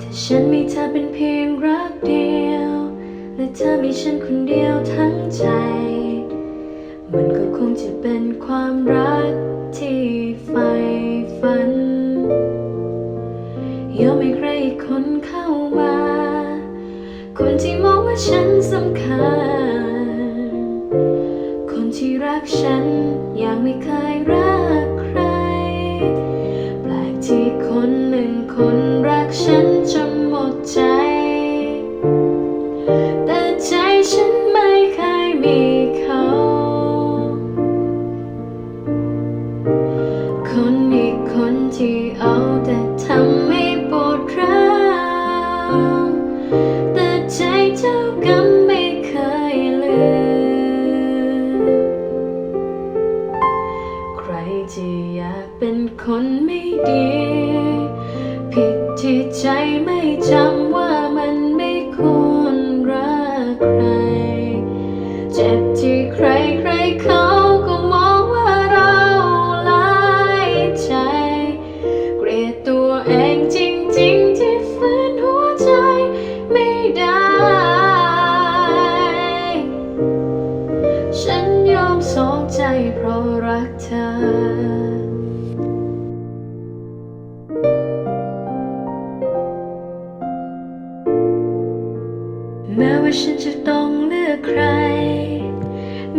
ถ้าฉันมีเธอเป็นเพียงรักเดียว และเธอมีฉันคนเดียวทั้งใจ มันก็คงจะเป็นความรักที่ใฝ่ฝันยอมให้ใครคนเข้ามา คนที่มองว่าฉันสำคัญ คนหนึ่งคนรักฉันจนหมดใจ แต่ใจฉันไม่เคยมีเขา คนอีกคนที่เอาแต่ทำ เจ็บที่ใครใครๆเขาก็มองว่าเราลายใจ เกลียดตัวเองจริงๆที่ฝืนหัวใจไม่ได้ ฉันยอมสองใจเพราะรักเธอแม้ว่าฉันจะต้องเลือกใคร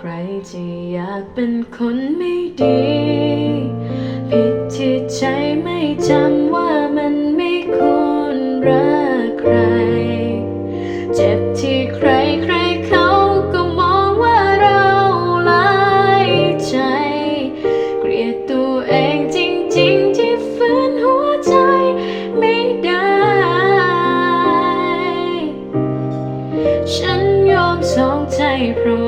ใครที่อยากเป็นคนไม่ดี ผิดที่ใจไม่จำว่ามันไม่ควรรักใคร เจ็บที่ใครใครเขาก็มองว่าเราหลายใจ เกลียดตัวเองจริงๆที่ฝืนหัวใจไม่ได้ ฉันยอมสองใจเพราะ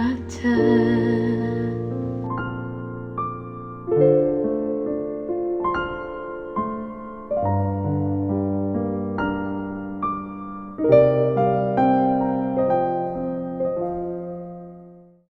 อ